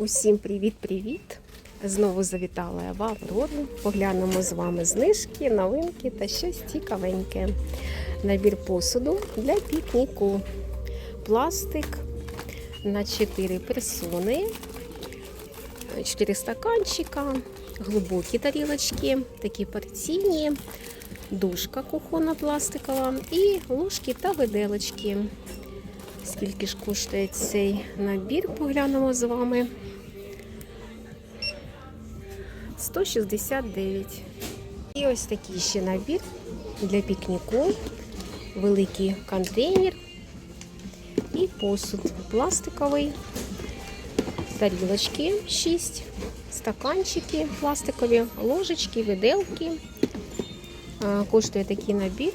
Усім привіт-привіт! Знову завітала я в Аврору. Поглянемо з вами знижки, новинки та щось цікавеньке. Набір посуду для пікніку. Пластик на 4 персони, 4 стаканчика, глибокі тарілочки, такі порційні, дужка кухонна пластикова і ложки та виделочки. Скільки ж коштує цей набір, поглянемо з вами. 169. І ось такий ще набір для пікніку, великий контейнер і посуд пластиковий, тарілочки 6, стаканчики пластикові, ложечки, виделки. Коштує такий набір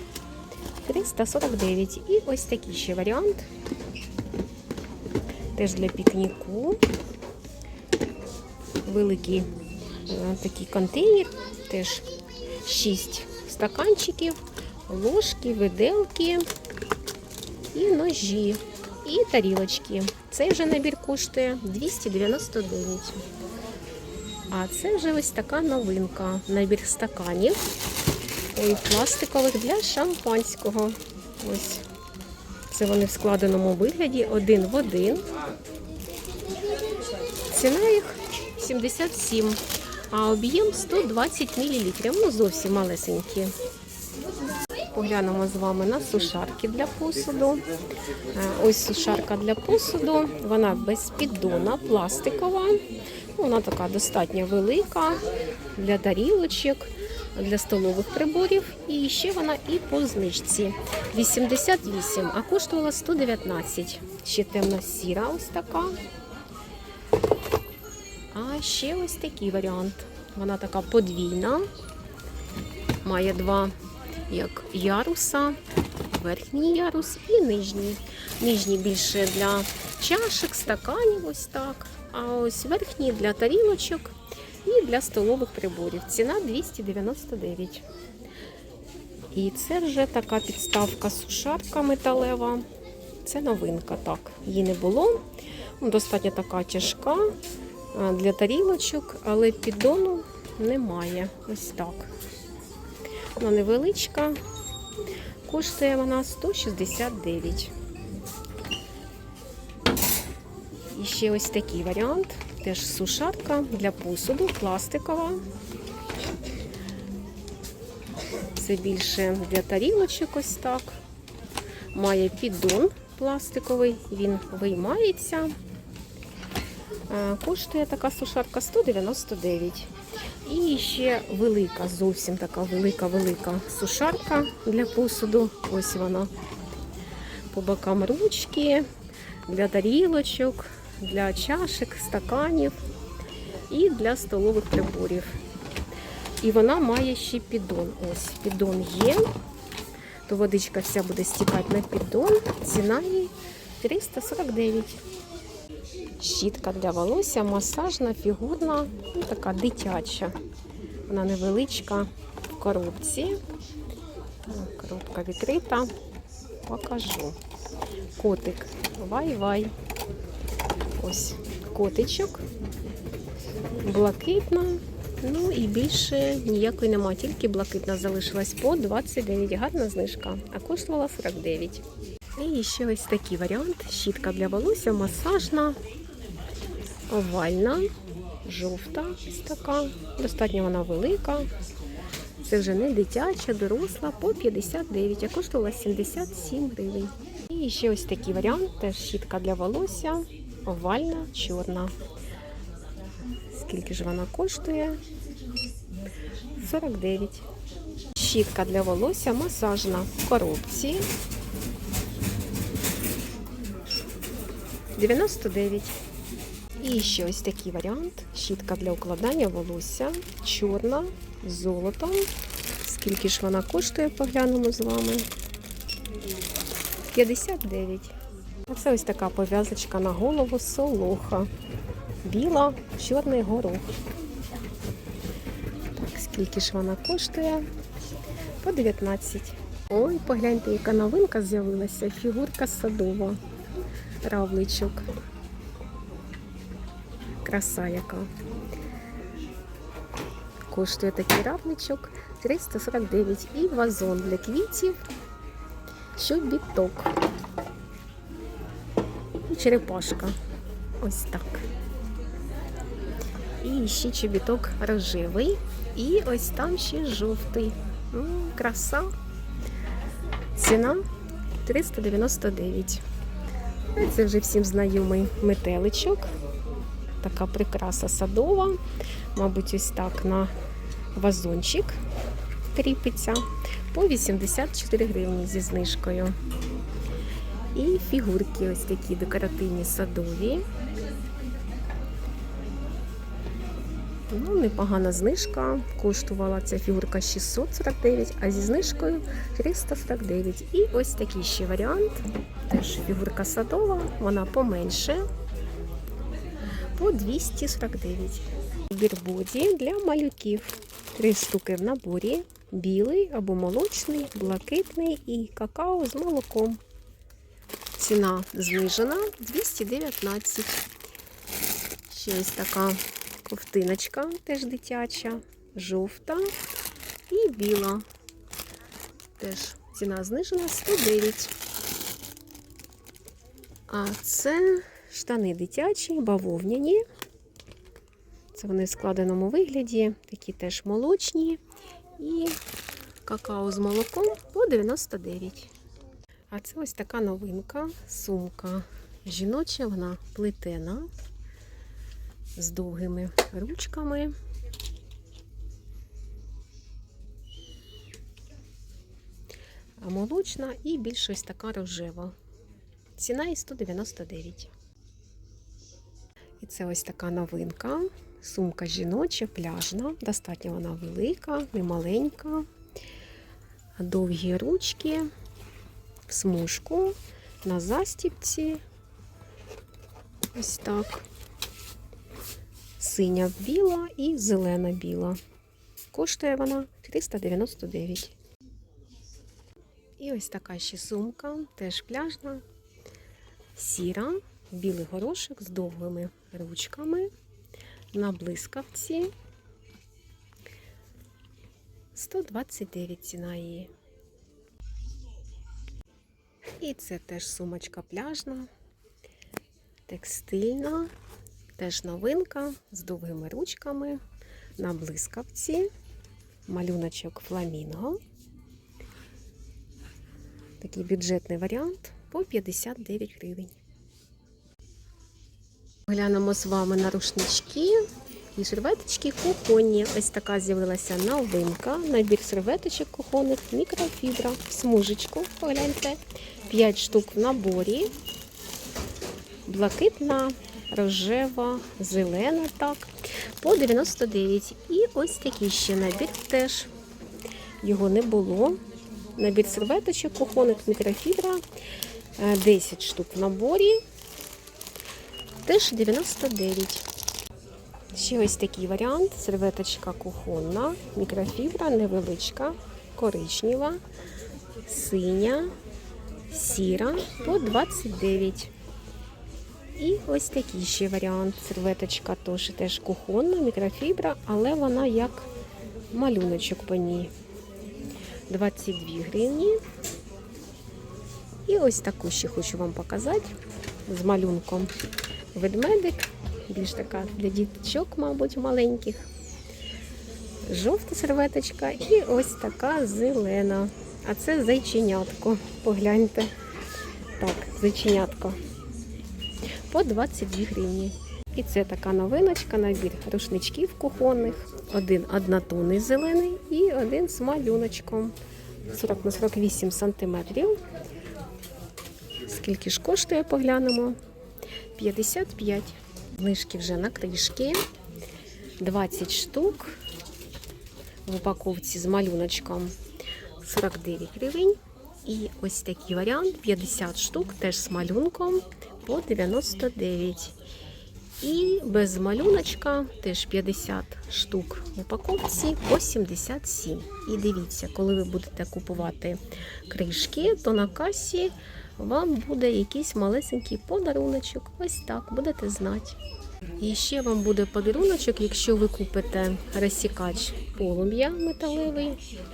349. І ось такий ще варіант. Теж для пікніку. Великий е, такий контейнер, теж 6 стаканчиків, ложки, виделки і ножі, і тарілочки. Цей вже набір коштує 299. А це вже ось така новинка. Набір стаканів. Ой, пластикових для шампанського. Ось. Це вони в складеному вигляді один в один. Ціна їх 77, а об'єм 120 мл. Ну, зовсім малесенькі. Поглянемо з вами на сушарки для посуду. Е, Ось сушарка для посуду. Вона без піддона, пластикова. Вона така достатньо велика для тарілочок, для столових приборів. І ще вона і по знижці 88, а коштувала 119. Ще темно-сіра ось така. А ще ось такий варіант. Вона така подвійна. Має два як яруса, верхній ярус і нижній. Нижній більше для чашок, стаканів, ось так. А ось верхній для тарілочок і для столових приборів. Ціна 299. І це вже така підставка сушарка металева. Це новинка, так. Її не було. Ну, Достатньо така тяжка для тарілочок, але піддону немає. Ось так. Вона невеличка. Коштує вона 169. І ще ось такий варіант. Теж сушарка для посуду, пластикова. Це більше для тарілочок ось так. Має піддон пластиковий, він виймається. Коштує така сушарка 199. І ще велика, зовсім така велика-велика сушарка для посуду. Ось вона. По бокам ручки, для тарілочок, для чашек, стаканів і для столових приборів. І вона має ще піддон. Ось піддон є. То водичка вся буде стікати на піддон. Ціна її 349. Щітка для волосся, масажна, фігурна, така дитяча. Вона невеличка в коробці. Коробка відкрита. Покажу. Котик. Вай-вай. Ось котичок. Блакитна. Ну і більше ніякої нема, тільки блакитна залишилась по 29. Гарна знижка, а коштувала 49. І ще ось такий варіант. Щітка для волосся, масажна, овальна, жовта ось така. Достатньо вона велика. Це вже не дитяча, доросла по 59, а коштувала 77 гривень. І ще ось такий варіант, теж щітка для волосся, овальна, чорна. Скільки ж вона коштує? 49. Щітка для волосся масажна в коробці. 99. І ще ось такий варіант. Щітка для укладання волосся. Чорна з золотом. Скільки ж вона коштує, поглянемо з вами. 59. Це ось така пов'язочка на голову солоха. Біла, чорний горох. Так, скільки ж вона коштує? По 19. Ой, погляньте, яка новинка з'явилася. Фігурка садова. Равличок. краса яка. Коштує такий равничок 349 і вазон для квітів, щобіток. І черепашка. Ось так. І ще чобіток рожевий. І ось там ще жовтий. М, краса. Ціна 399. Це вже всім знайомий метеличок. Така прикраса садова. Мабуть, ось так на вазончик кріпиться по 84 гривні зі знижкою. І фігурки ось такі декоративні садові. Ну, непогана знижка. Коштувала ця фігурка 649, а зі знижкою 349. І ось такий ще варіант. Теж фігурка садова, вона поменше. По 249. Бірбоді для малюків. Три штуки в наборі: білий або молочний, блакитний і какао з молоком. Ціна знижена 219. Ще ось така ковтиночка, теж дитяча, жовта і біла. Теж ціна знижена 109. А це штани дитячі, бавовняні. Це вони в складеному вигляді, такі теж молочні. І какао з молоком по 99. А це ось така новинка, сумка жіноча, вона плетена з довгими ручками. Молочна і більш ось така рожева. Ціна і 199. І це ось така новинка. Сумка жіноча, пляжна. Достатньо вона велика, не маленька. Довгі ручки, смужку, на застіпці. Ось так. Синя біла і зелена біла. Коштує вона 399. І ось така ще сумка, теж пляжна, сіра, білий горошок з довгими ручками на блискавці. 129 ціна її. І це теж сумочка пляжна, текстильна, теж новинка з довгими ручками на блискавці, малюночок фламінго. Такий бюджетний варіант по 59 гривень. Глянемо з вами на рушнички і серветочки кухонні. Ось така з'явилася новинка. Набір серветочок кухонних, мікрофібра, смужечку. Погляньте. 5 штук в наборі. Блакитна, рожева, зелена, так. По 99. І ось такий ще набір теж. Його не було. Набір серветочок кухонних, мікрофібра. Е, 10 штук в наборі. Теж 99. Ще ось такий варіант. Серветочка кухонна, мікрофібра, невеличка, коричнева, синя, сіра по 29. І ось такий ще варіант. Серветочка теж, теж кухонна, мікрофібра, але вона як малюночок по ній. 22 гривні. І ось таку ще хочу вам показати з малюнком ведмедик. Більш така для діточок, мабуть, маленьких. Жовта серветочка і ось така зелена. А це зайченятко. Погляньте. Так, зайченятко. По 22 гривні. І це така новиночка, набір рушничків кухонних. Один однотонний зелений і один з малюночком. 40 на 48 сантиметрів. Скільки ж коштує, поглянемо. 55. Знижки вже на кришки. 20 штук. В упаковці з малюночком 49 гривень. І ось такий варіант 50 штук, теж з малюнком по 99. І без малюночка теж 50 штук в упаковці по 77. І дивіться, коли ви будете купувати кришки, то на касі вам буде якийсь малесенький подаруночок. Ось так, будете знати. І ще вам буде подаруночок, якщо ви купите розсікач полум'я металевий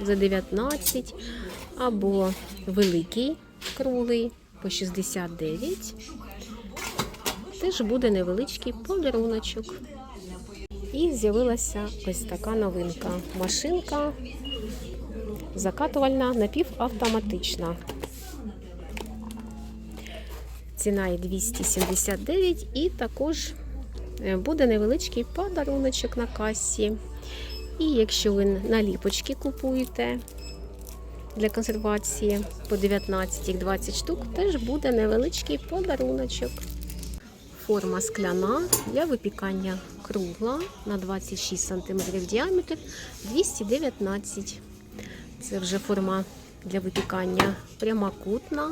за 19 або великий круглий по 69. Теж буде невеличкий подаруночок. І з'явилася ось така новинка. Машинка закатувальна напівавтоматична. Ціна є 279 і також буде невеличкий подаруночок на касі. І якщо ви наліпочки купуєте для консервації по 19-20 штук, теж буде невеличкий подаруночок. Форма скляна для випікання кругла на 26 см діаметр 219. Це вже форма для випікання прямокутна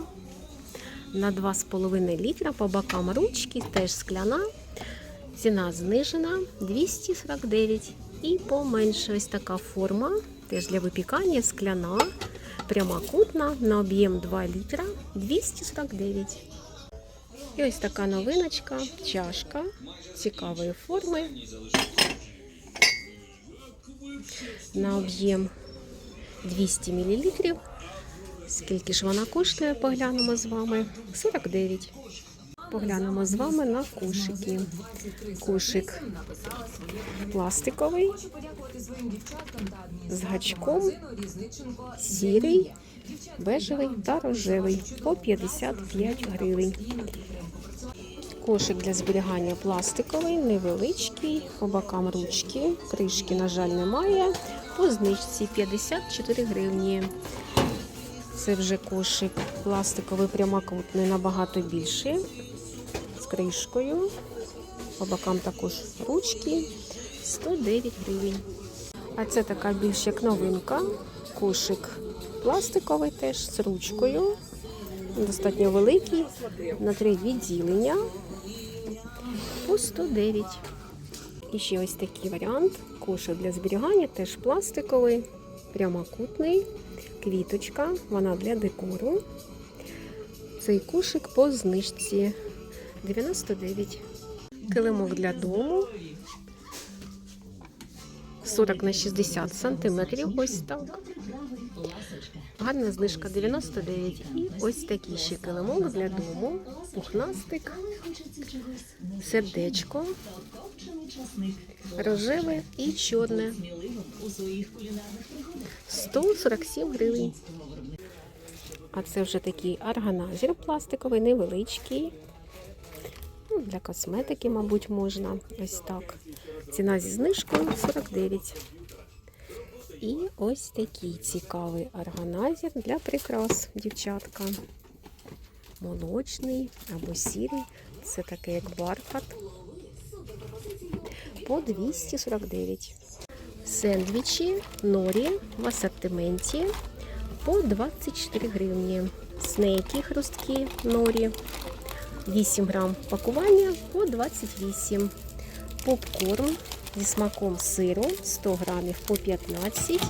на 2,5 літра по бокам ручки, теж скляна. Ціна знижена 249. І поменше ось така форма, теж для випікання скляна, прямокутна на об'єм 2 літра 249. І ось така новиночка, чашка цікавої форми. На об'єм 200 мл. Скільки ж вона коштує, поглянемо з вами. 49. Поглянемо з вами на кошики. Кошик пластиковий з гачком, сірий, бежевий та рожевий по 55 гривень. Кошик для зберігання пластиковий, невеличкий, по бокам ручки, кришки, на жаль, немає. По знижці 54 гривні. Це вже кошик пластиковий прямокутний, набагато більший, кришкою. По бокам також ручки 109 гривень. А це така більш як новинка. Кошик пластиковий теж з ручкою. Достатньо великий, на три відділення по 109. І ще ось такий варіант. Кошик для зберігання теж пластиковий, прямокутний, квіточка, вона для декору. Цей кошик по знижці 99. Килимок для дому 40 на 60 сантиметрів. Ось так. Гарна знижка 99. І ось такий ще килимок для дому. Пухнастик, сердечко, рожеве і чорне. 147 гривень. А це вже такий органайзер пластиковий, невеличкий. Для косметики, мабуть, можна. Ось так. Ціна зі знижкою 49. І ось такий цікавий органайзер для прикрас, дівчатка. Молочний або сірий. Це таке як бархат. По 249. Сендвічі норі в асортименті по 24 гривні. Снеки хрусткі норі 8 грам пакування по 28. Попкорн зі смаком сиру 100 грамів по 15.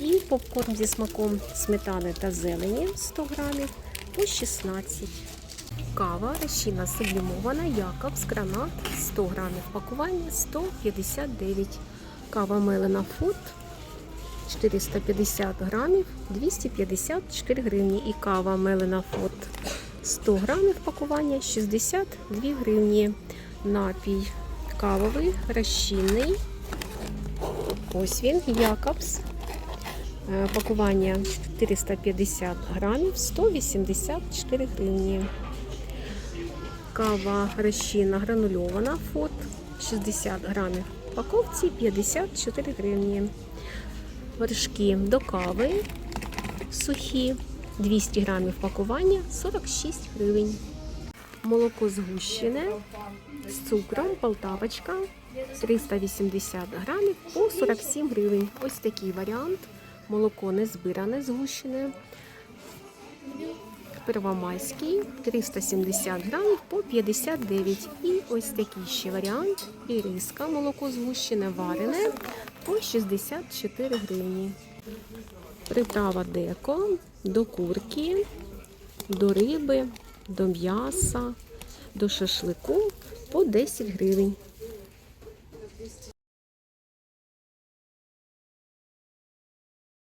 І попкорн зі смаком сметани та зелені 100 грамів по 16. Кава розчина сублімована Якобс гранат 100 грамів пакування 159. Кава мелена фуд 450 грамів 254 гривні. І кава мелена фуд 100 грамів пакування 62 гривні. Напій кавовий, розчинний. Ось він, Якобс. Е, Пакування 450 грамів 184 гривні. Кава розчинна гранульована фот 60 грамів. В упаковці 54 гривні. Вершки до кави сухі 200 грамів пакування 46 гривень. Молоко згущене з цукром Полтавочка 380 грамів по 47 гривень. Ось такий варіант. Молоко не збиране, згущене. Первомайський 370 грамів по 59. І ось такий ще варіант. Іріска, молоко згущене, варене по 64 гривні. Приправа деко до курки, до риби, до м'яса, до шашлику по по 10 гривень.